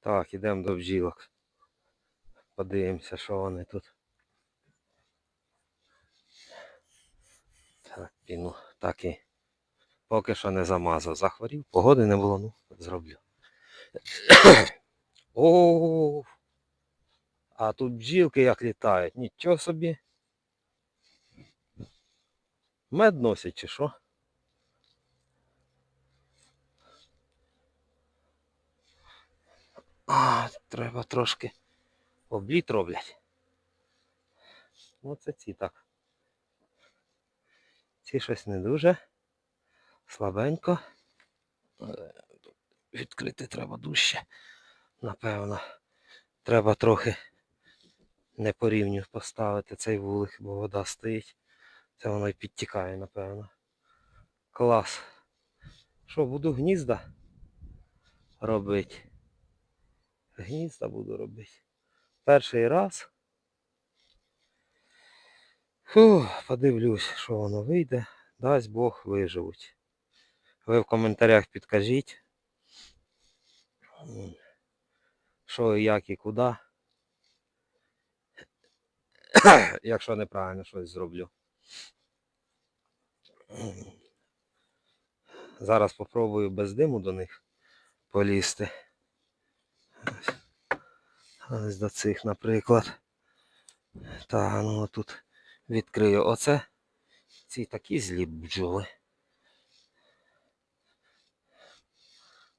Так, ідемо до бджілок. Подивимося, що вони тут. Так, піну. Так і поки що не замазав. Захворів. Погоди не було, ну, зроблю. О, а тут бджілки як літають. Нічого собі. Мед носять чи що? А, треба трошки обліт роблять. Оце ці так. Ці щось не дуже. Слабенько. Відкрити треба дужче. Напевно. Треба трохи не по рівню поставити цей вулик, бо вода стоїть. Це воно і підтікає, напевно. Клас. Що, буду гнізда робити? Гнізда буду робити. Перший раз. Фу, подивлюсь, що воно вийде. Дасть Бог виживуть. Ви в коментарях підкажіть. Що як і куди. Якщо неправильно щось зроблю. Зараз попробую без диму до них полізти. Ось. До цих, наприклад. Та, ну тут відкрию оце. Ці такі злі бджоли.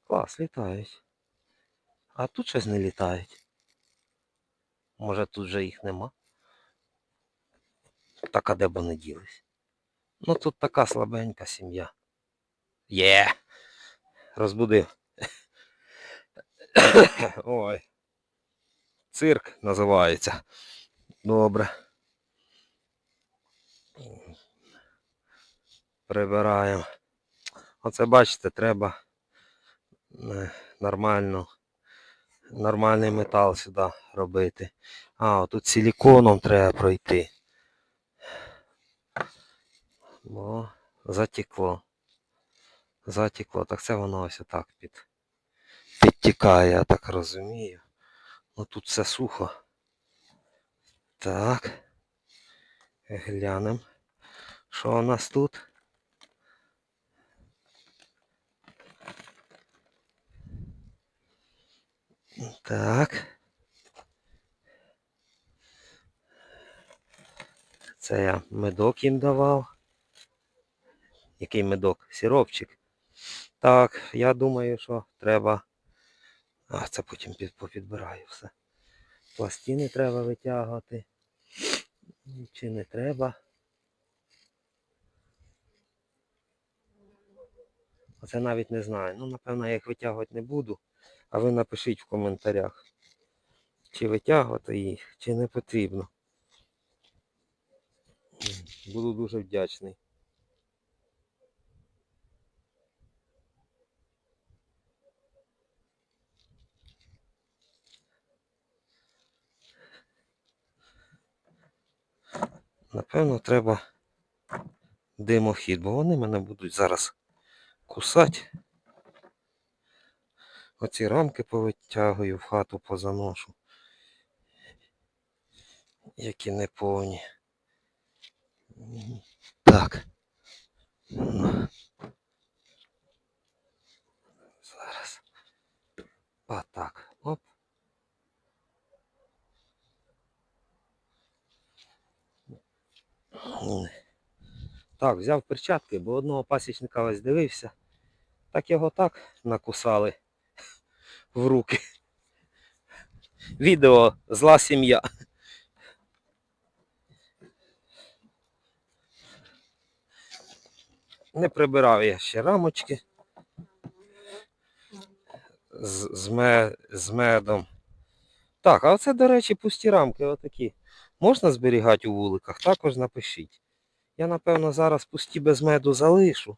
Клас, літають. А тут щось не літають. Може тут вже їх нема. Так а де б вони ділись? Ну тут така слабенька сім'я. Є! Розбудив. Ой. Цирк називається. Добре. Прибираємо. Оце бачите, треба е, нормально, нормальний метал сюди робити. А, тут силіконом треба пройти. Бо затекло. Затекло. Так це воно ось отак під, підтікає, я так розумію. Ну тут все сухо. Так. Глянемо. Що у нас тут? Так. Це я медок їм давав. Який медок? Сіропчик. Так, я думаю, що треба. А, це потім під, попідбираю все. Пластини треба витягувати. Чи не треба. Оце навіть не знаю. Ну, напевно, я їх витягувати не буду. А ви напишіть в коментарях, чи витягувати їх, чи не потрібно. Буду дуже вдячний. Напевно, треба димохід, бо вони мене будуть зараз кусати. Оці рамки повитягую в хату позаношу. Які не повні. Так. Ну. Зараз. Отак. Оп. Так, взяв перчатки, бо одного пасічника ось дивився. Так його так накусали в руки. Відео зла сім'я. Не прибирав я ще рамочки з, з, ме, з медом. Так, а оце, до речі, пусті рамки отакі. Можна зберігати у вуликах? Також напишіть. Я, напевно, зараз пусті без меду залишу.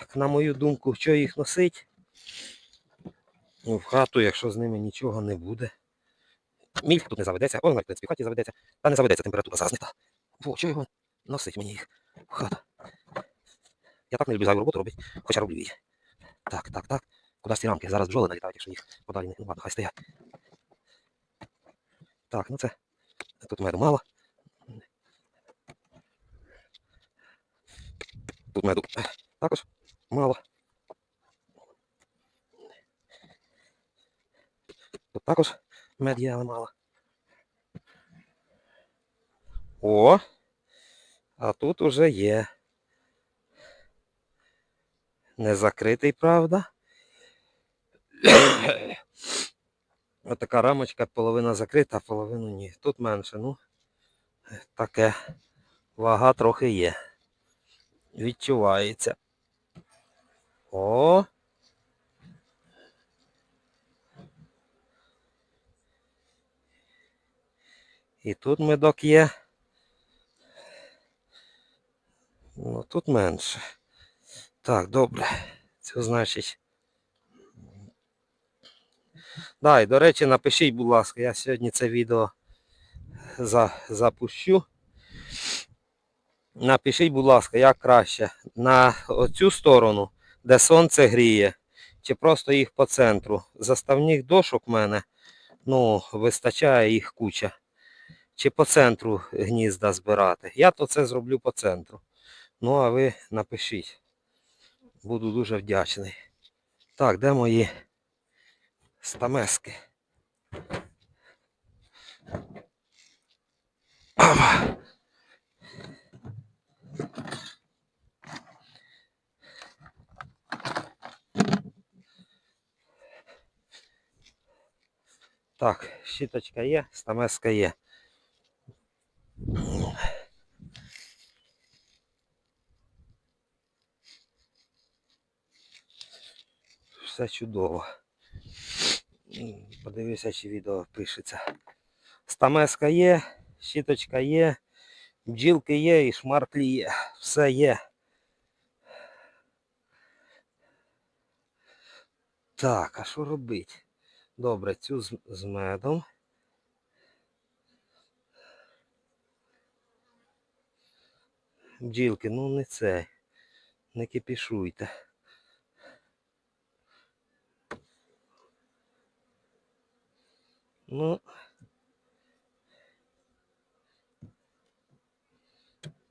Як на мою думку, що їх носить? Ну, в хату, якщо з ними нічого не буде. Міль тут не заведеться. Навіть, в принципі, в хаті заведеться. Та не заведеться, температура зараз не та. Чого його носить мені їх в хату? Я так не люблю зайву роботу робити, хоча роблю її. Так, так, так. Куди ці рамки? Зараз бджоли налітають, якщо їх подалі не. Хай стоять. Так, ну це. Тут меду мало. Тут меду е, також мало. Тут також мед є, але мало. О! А тут уже є. Не закритий, правда. Отака рамочка, половина закрита, а половину ні. Тут менше, ну. Таке. Вага трохи є. Відчувається. О! І тут медок є. Ну тут менше. Так, добре. Це значить. Да, і до речі, напишіть, будь ласка, я сьогодні це відео за, запущу. Напишіть, будь ласка, як краще. На оцю сторону, де сонце гріє, чи просто їх по центру. Заставних дошок в мене, ну, вистачає їх куча. Чи по центру гнізда збирати. Я то це зроблю по центру. Ну, а ви напишіть. Буду дуже вдячний. Так, де мої стамески? Ама. Так, щіточка є, стамеска є. Все чудово. М, Подивися, чи відео пишеться. Стамеска є, щіточка є, бджілки є і шмарклі є. Все є. Так, а що робити? Добре, цю з, з медом. Бджілки, ну не це. Не кипішуйте. Ну.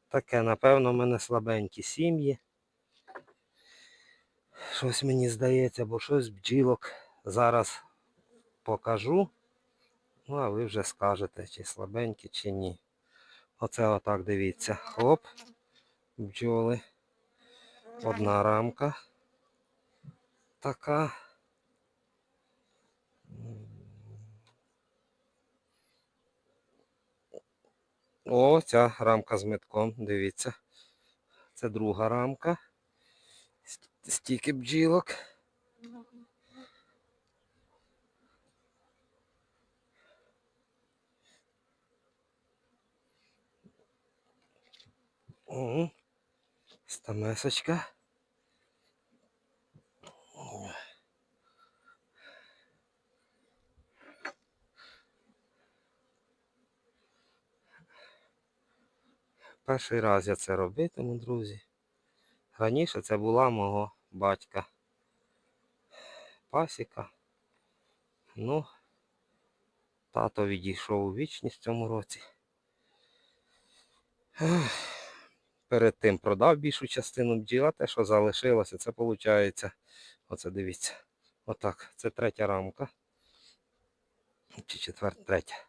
Таке, напевно, в мене слабенькі сім'ї. Щось мені здається, бо щось бджілок зараз покажу. Ну, а ви вже скажете, чи слабенькі, чи ні. Оце отак дивіться. Хлоп, бджоли. Одна рамка. Така. О, ця рамка з метком, дивіться. Це друга рамка. Стільки бджілок. О, стамесочка. Перший раз я це робитиму, друзі. Раніше це була мого батька. Пасіка. Ну, тато відійшов у вічність в цьому році. Перед тим продав більшу частину бджіл, а те, що залишилося, це виходить. Оце дивіться. Отак. Це третя рамка. Чи четверта, третя.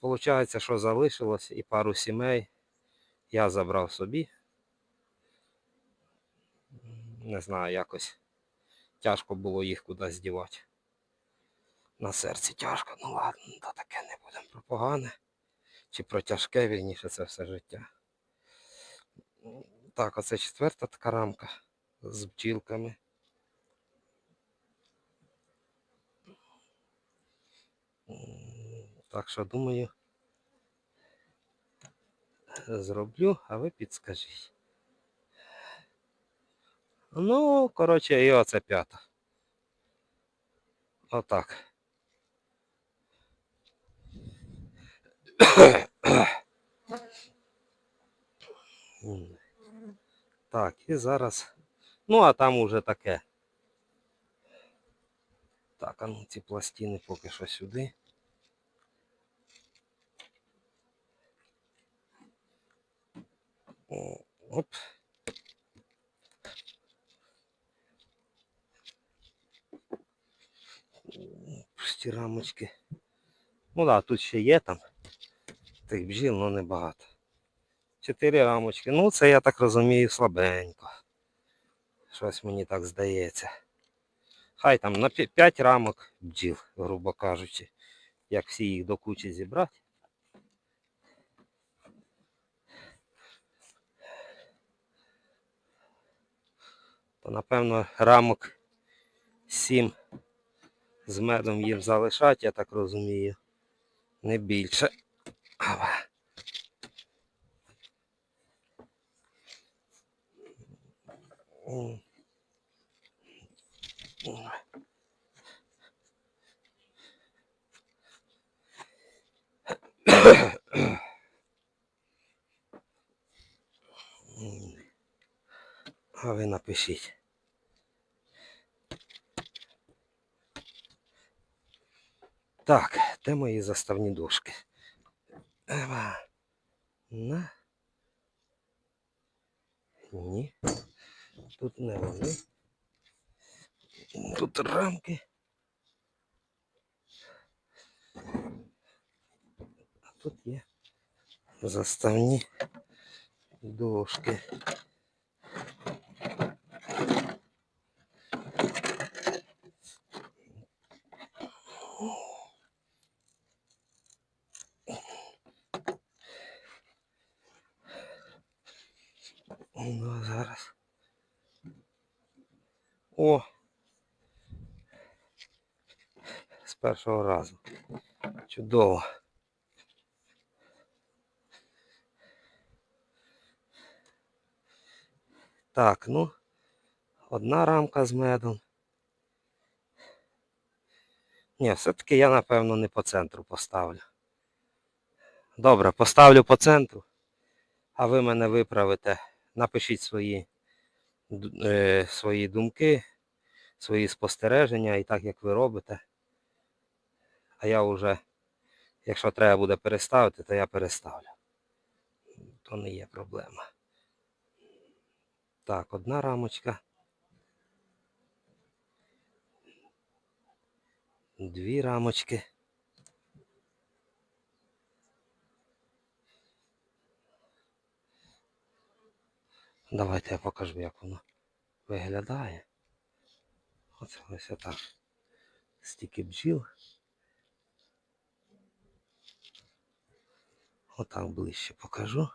Получається, що залишилось і пару сімей я забрав собі. Не знаю, якось тяжко було їх кудись дівати. На серці тяжко, ну ладно, то таке не будемо про погане. Чи про тяжке, вірніше, це все життя. Так, оце четверта така рамка з бджілками. Так що думаю, зроблю, а ви підскажіть. Ну, коротше, і оце п'ята. Отак. Так, і зараз. Ну, а там уже таке. Так, а ну ці пластини поки що сюди. Оп. Пусті рамочки. Ну да, тут ще є там. Тих бджіл, ну небагато. Чотири рамочки. Ну, це я так розумію слабенько. Щось мені так здається. Хай там на 5 рамок бджіл, грубо кажучи. Як всі їх до кучі зібрати. Напевно рамок 7 з медом їм залишать, я так розумію. Не більше. М. А ви напишіть. Так, де мої заставні дошки? На. Ні. Тут не вони. Тут рамки. А тут є заставні дошки. Ну, а зараз. О! З першого разу. Чудово. Так, ну, одна рамка з медом. Ні, все-таки я, напевно, не по центру поставлю. Добре, поставлю по центру, а ви мене виправите. Напишіть свої, е, свої думки, свої спостереження і так, як ви робите. А я вже, якщо треба буде переставити, то я переставлю. То не є проблема. Так, одна рамочка. Дві рамочки. Давайте я покажу, як воно виглядає. Оце ось отак. Стільки бджіл. Отак ближче покажу.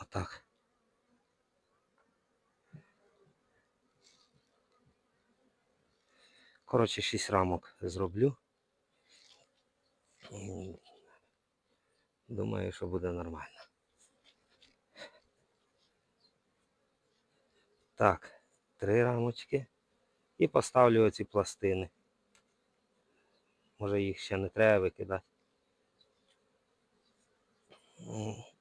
Отак. Коротше, 6 рамок зроблю. Думаю, що буде нормально. Так, три рамочки. І поставлю оці пластини. Може їх ще не треба викидати.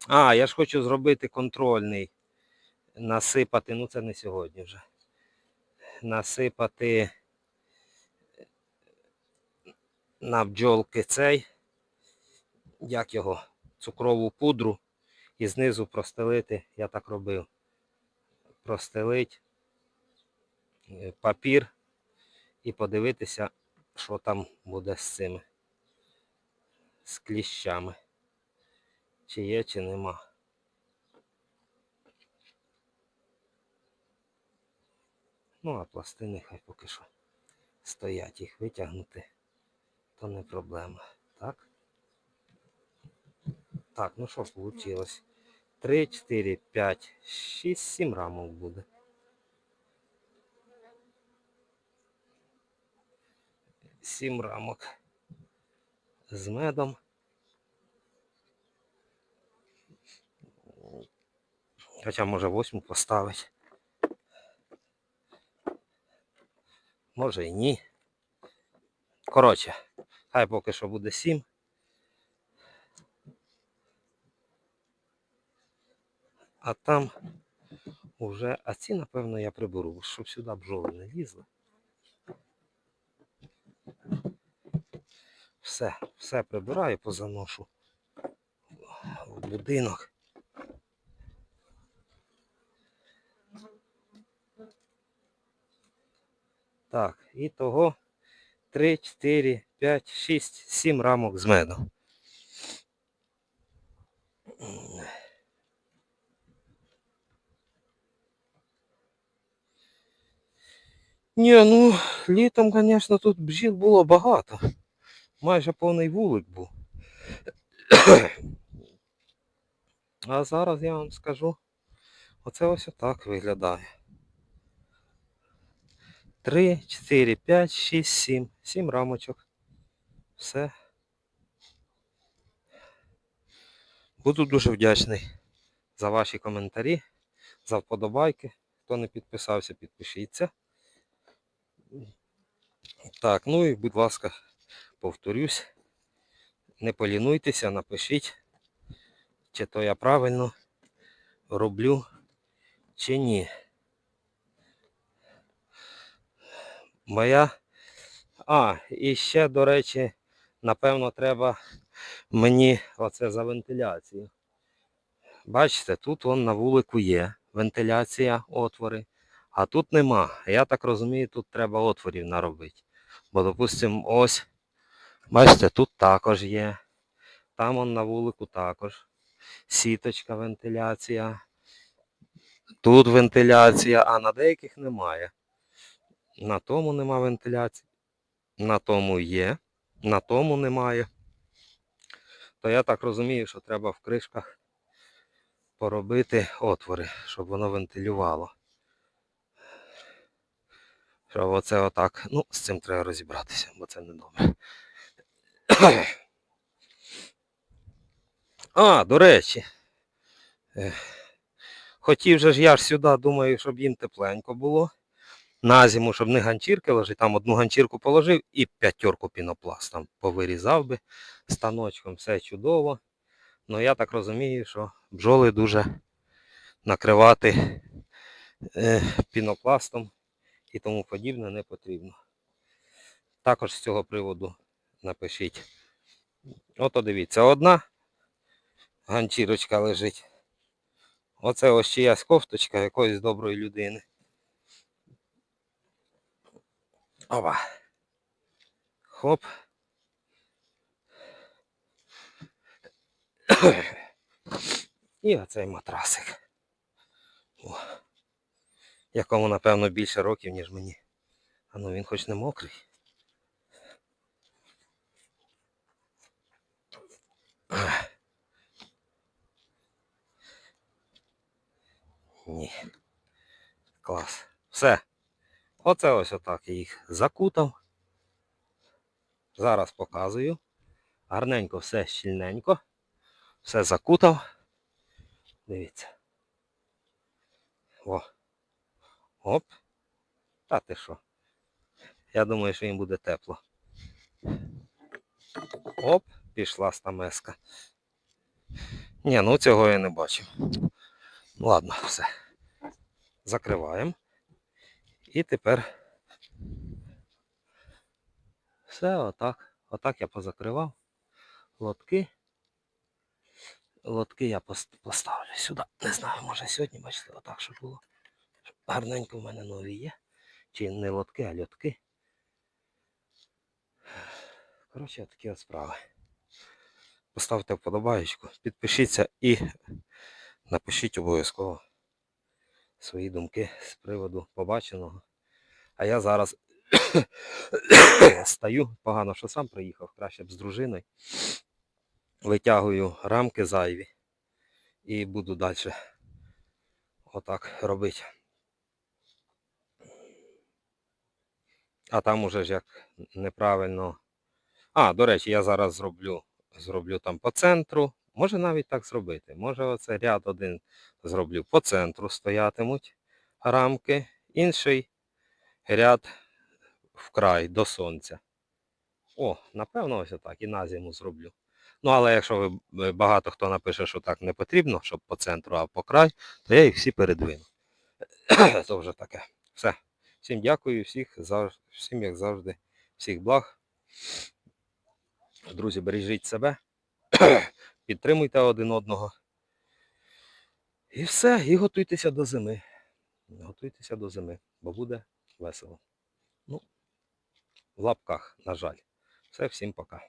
А, я ж хочу зробити контрольний. Насипати, ну це не сьогодні вже. Насипати на бджолки цей, як його, цукрову пудру і знизу простелити, я так робив. Простелить е, папір і подивитися, що там буде з цими з кліщами. Чи є, чи нема. Ну, а пластини хай поки що стоять, їх витягнути, то не проблема. Так? Так, ну що вийшло? 3, 4, 5, 6, 7 рамок буде. Сім рамок з медом. Хоча може восьму поставить. Може і ні. Коротше, хай поки що буде сім. А там уже, а ці, напевно, я приберу, щоб сюди бджоли не лізли. Все, все прибираю, позаношу в будинок. Так, і того 3, 4, 5, 6, 7 рамок з медом. Ні, ну, літом, звісно, тут бджіл було багато. Майже повний вулик був. А зараз я вам скажу, оце ось отак виглядає. 3, 4, 5, 6, 7. 7 рамочок. Все. Буду дуже вдячний за ваші коментарі, за вподобайки. Хто не підписався, підпишіться. Так, ну і будь ласка, повторюсь, не полінуйтеся, напишіть, чи то я правильно роблю, чи ні. Моя. А, і ще, до речі, напевно, треба мені оце за вентиляцію. Бачите, тут вон на вулику є вентиляція, отвори, а тут нема. Я так розумію, тут треба отворів наробити. Бо, допустимо, ось, бачите, тут також є. Там он на вулику також. Сіточка вентиляція. Тут вентиляція, а на деяких немає. На тому нема вентиляції. На тому є. На тому немає. То я так розумію, що треба в кришках поробити отвори, щоб воно вентилювало. Щоб оце отак. Ну, з цим треба розібратися, бо це не добре. А, до речі. Хотів же ж я ж сюди, думаю, щоб їм тепленько було. На зиму, щоб не ганчірки лежить, там одну ганчірку положив і п'ятерку пінопласт там повирізав би станочком, все чудово. Ну я так розумію, що бджоли дуже накривати е, пінопластом і тому подібне не потрібно. Також з цього приводу напишіть. Ото дивіться, одна ганчірочка лежить. Оце ось чиясь кофточка якоїсь доброї людини. Опа. Хоп. І оцей матрасик. О. Якому, напевно, більше років, ніж мені. А ну він хоч не мокрий. Ні. Клас. Все. Оце ось отак я їх закутав. Зараз показую. Гарненько все щільненько. Все закутав. Дивіться. О. Оп. Та ти що? Я думаю, що їм буде тепло. Оп, пішла стамеска. Ні, ну цього я не бачив. Ладно, все. Закриваємо. І тепер все отак. Отак я позакривав. Лотки. Лотки я поставлю сюди. Не знаю, може сьогодні, бачите, отак, щоб було. Гарненько в мене нові є. Чи не лотки, а льотки. Коротше, такі от справи. Поставте вподобаєчку, підпишіться і напишіть обов'язково свої думки з приводу побаченого. А я зараз стою, погано, що сам приїхав, краще б з дружиною. Витягую рамки зайві і буду далі отак робити. А там уже ж як неправильно. А, до речі, я зараз зроблю, зроблю там по центру. Може навіть так зробити. Може оце ряд один зроблю по центру стоятимуть рамки, інший ряд вкрай до сонця. О, напевно, ось отак і на зиму зроблю. Ну, але якщо ви ви- багато хто напише, що так не потрібно, щоб по центру, а по край, то я їх всі передвину. Це вже таке. Все. Всім дякую, всіх, всім, як завжди, всіх благ. Друзі, бережіть себе, підтримуйте один одного. І все, і готуйтеся до зими. Готуйтеся до зими, бо буде весело. Ну, в лапках, на жаль. Все, всім пока.